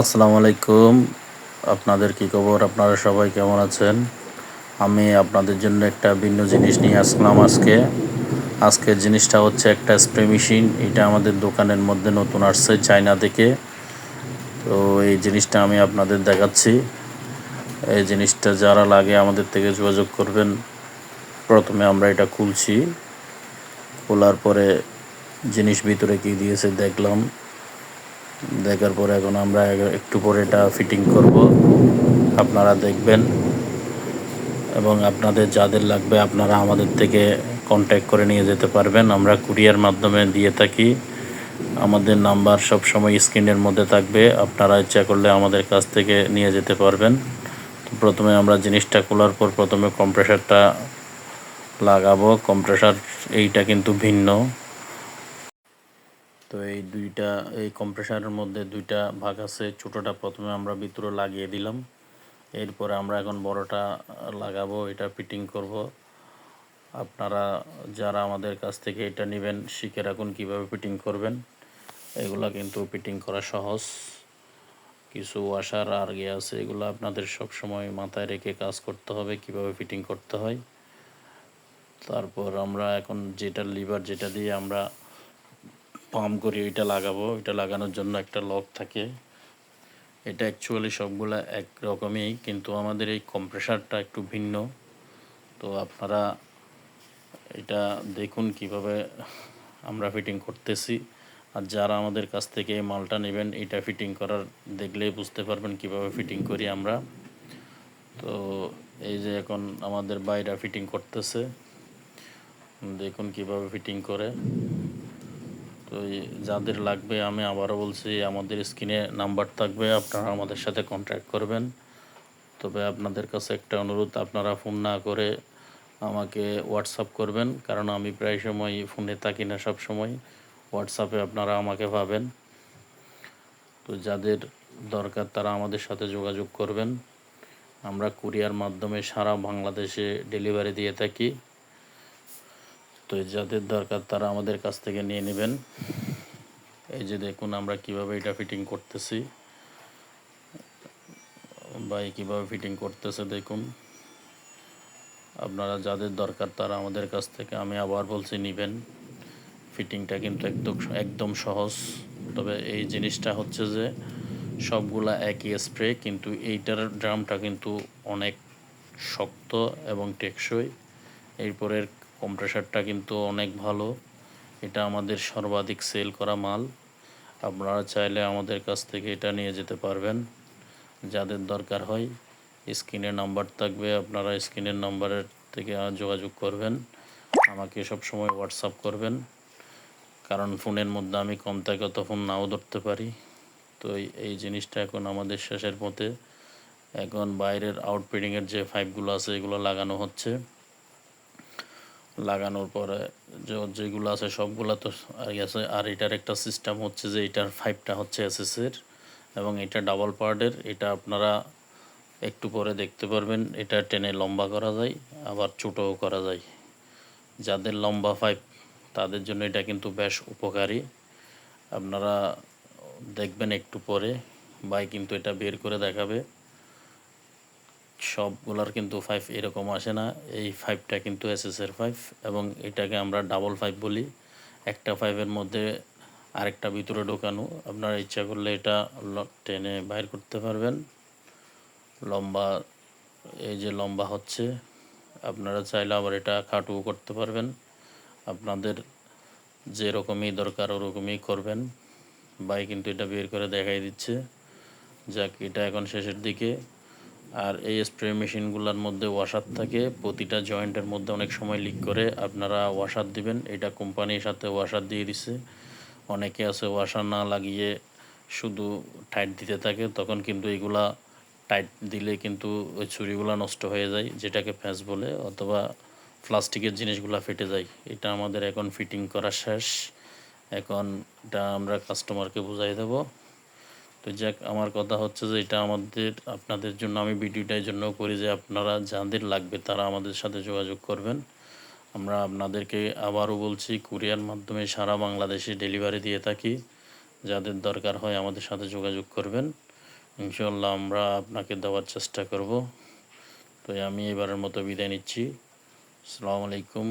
আসসালামু আলাইকুম। আপনাদের কি খবর? আপনারা সবাই কেমন আছেন? আমি আপনাদের জন্য একটা ভিন্ন জিনিস নিয়ে আসলাম আজকে। আজকের জিনিসটা হচ্ছে একটা স্প্রে মেশিন এটা আমাদের দোকানের মধ্যে নতুন আসছে চায়না থেকে। তো এই জিনিসটা আমি আপনাদের দেখাচ্ছি। এই জিনিসটা যারা লাগে আমাদের থেকে যোগাযোগ করবেন। প্রথমে আমরা এটা খুলছি। খোলার পরে জিনিস ভিতরে কি দিয়েছে দেখলাম। দেখার পরে এখন আমরা একটু পরে এটা ফিটিং করব। আপনারা দেখবেন। এবং আপনাদের যাদের লাগবে আপনারা আমাদের থেকে কন্ট্যাক্ট করে নিয়ে যেতে পারবেন। আমরা কুরিয়ার মাধ্যমে দিয়ে থাকি। আমাদের নাম্বার সব সময় স্ক্রিনের মধ্যে থাকবে। আপনারা ইচ্ছা করলে আমাদের কাছ থেকে নিয়ে যেতে পারবেন। তো প্রথমে আমরা জিনিসটা খোলার পর প্রথমে কম্প্রেসারটা লাগাবো। কম্প্রেসার এইটা কিন্তু ভিন্ন। তো এই দুইটা, এই কম্প্রেসারের মধ্যে দুইটা ভাগ আছে। ছোটোটা প্রথমে আমরা ভিতরে লাগিয়ে দিলাম। এরপরে আমরা এখন বড়টা লাগাবো, এটা ফিটিং করব। আপনারা যারা আমাদের কাছ থেকে এটা নেবেন, শিখে রাখুন কীভাবে ফিটিং করবেন। এগুলা কিন্তু ফিটিং করা সহজ। কিছু ওয়াশার আর আছে, এগুলো আপনাদের সব সময় মাথায় রেখে কাজ করতে হবে, কীভাবে ফিটিং করতে হয়। তারপর আমরা এখন যেটা লিভার, যেটা দিয়ে আমরা পাম্প করি ওইটা লাগাবো। ওইটা লাগানোর জন্য একটা লক থাকে। এটা অ্যাকচুয়ালি সবগুলো এক রকমই কিন্তু আমাদের এই কম্প্রেসারটা একটু ভিন্ন। তো আপনারা এটা দেখুন কীভাবে আমরা ফিটিং করতেছি। আর যারা আমাদের কাছ থেকে মালটা নেবেন, এটা ফিটিং করার দেখলেই বুঝতে পারবেন কীভাবে ফিটিং করি আমরা। তো এই যে এখন আমাদের বাইরা ফিটিং করতেছে। দেখুন কীভাবে ফিটিং করে। তো যাদের লাগবে, আমি আবারও বলছি, আমাদের স্ক্রিনে নাম্বার থাকবে, আপনারা আমাদের সাথে কন্ট্যাক্ট করবেন। তবে আপনাদের কাছে একটা অনুরোধ, আপনারা ফোন না করে আমাকে হোয়াটসঅ্যাপ করবেন, কারণ আমি প্রায় সময় ফোনে থাকি না সব সময় হোয়াটসঅ্যাপে আপনারা আমাকে পাবেন। তো যাদের দরকার, তারা আমাদের সাথে যোগাযোগ করবেন। আমরা কুরিয়ার মাধ্যমে সারা বাংলাদেশে ডেলিভারি দিয়ে থাকি। তো যাদের দরকার তারা আমাদের কাছ থেকে নিয়ে নেবেন। এই যে দেখুন আমরা কীভাবে এটা ফিটিং করতেছি। ভাই, কীভাবে ফিটিং করতেছে দেখুন। আপনারা যাদের দরকার তারা আমাদের কাছ থেকে, আমি আবার বলছি নেবেন। ফিটিংটা কিন্তু একদম একদম সহজ। তবে এই জিনিসটা হচ্ছে যে সবগুলা একই স্প্রে কিন্তু এইটার ড্রামটা কিন্তু অনেক শক্ত এবং টেকসই। এরপরের কম্প্রেসারটা কিন্তু অনেক ভালো। এটা আমাদের সর্বাধিক সেল করা মাল। আপনারা চাইলে আমাদের কাছ থেকে এটা নিয়ে যেতে পারবেন। যাদের দরকার হয় স্ক্রিনের নাম্বার থাকবে, আপনারা স্ক্রিনের নাম্বারের থেকে যোগাযোগ করবেন। আমাকে সব সময় হোয়াটসঅ্যাপ করবেন। কারণ ফোনের মধ্যে আমি কম থাকে তো ফোন নাও ধরতে পারি। তো এই জিনিসটা এখন আমাদের শেষের মধ্যে এখন বাইরের আউটপিডিংয়ের যে পাইপগুলো আছে, এগুলো লাগানো হচ্ছে। লাগানোর পরে যেগুলো আছে সবগুলো তো আছে। আর এটার একটা সিস্টেম হচ্ছে যে, এটার ফাইভটা হচ্ছে এসএসের এবং এটা ডাবল পার্টের এটা আপনারা একটু পরে দেখতে পারবেন। এটা টেনে লম্বা করা যায়, আবার ছোটোও করা যায়। যাদের লম্বা পাইপ তাদের জন্য এটা কিন্তু বেশ উপকারী। আপনারা দেখবেন একটু পরে বাই কিন্তু এটা বের করে দেখাবে। সবগুলার কিন্তু ফাইভ এরকম আসে না। এই ফাইভটা কিন্তু এসএসের ফাইভ এবং এটাকে আমরা ডাবল ফাইভ বলি। একটা ফাইভের মধ্যে আরেকটা ভিতরে ঢোকানো। আপনারা ইচ্ছা করলে এটা টেনে বাইর করতে পারবেন। লম্বা, এই যে লম্বা হচ্ছে, আপনারা চাইলে আবার এটা খাটুও করতে পারবেন। আপনাদের যে রকমই দরকার ওরকমই করবেন। বাই কিন্তু এটা বের করে দেখাই দিচ্ছে। যাক, এটা এখন শেষের দিকে। আর এই স্প্রে মেশিনগুলোর মধ্যে ওয়াশার থাকে, প্রতিটা জয়েন্টের মধ্যে অনেক সময় লিক করে, আপনারা ওয়াশার দিবেন। এটা কোম্পানির সাথে ওয়াশার দিয়ে দিছে। অনেকে আছে ওয়াশার না লাগিয়ে শুধু টাইট দিতে থাকে, তখন কিন্তু এগুলা টাইট দিলে কিন্তু ওই ছুরিগুলো নষ্ট হয়ে যায়, যেটাকে ফ্যাঁস বলে, অথবা প্লাস্টিকের জিনিসগুলো ফেটে যায়। এটা আমাদের এখন ফিটিং করা শেষ। এখন এটা আমরা কাস্টমারকে বুঝাই দেবো। তো যাক, আমার কথা হচ্ছে যে এটা আমাদের, আপনাদের জন্য আমি ভিডিওটার জন্য করি যে আপনারা যাদের লাগবে তারা আমাদের সাথে যোগাযোগ করবেন। আমরা আপনাদেরকে আবারও বলছি, কুরিয়ার মাধ্যমে সারা বাংলাদেশে ডেলিভারি দিয়ে থাকি। যাদের দরকার হয় আমাদের সাথে যোগাযোগ করবেন। ইনশাল্লাহ আমরা আপনাকে দেওয়ার চেষ্টা করব। তো আমি এবারের মতো বিদায় নিচ্ছি। আসসালামু আলাইকুম।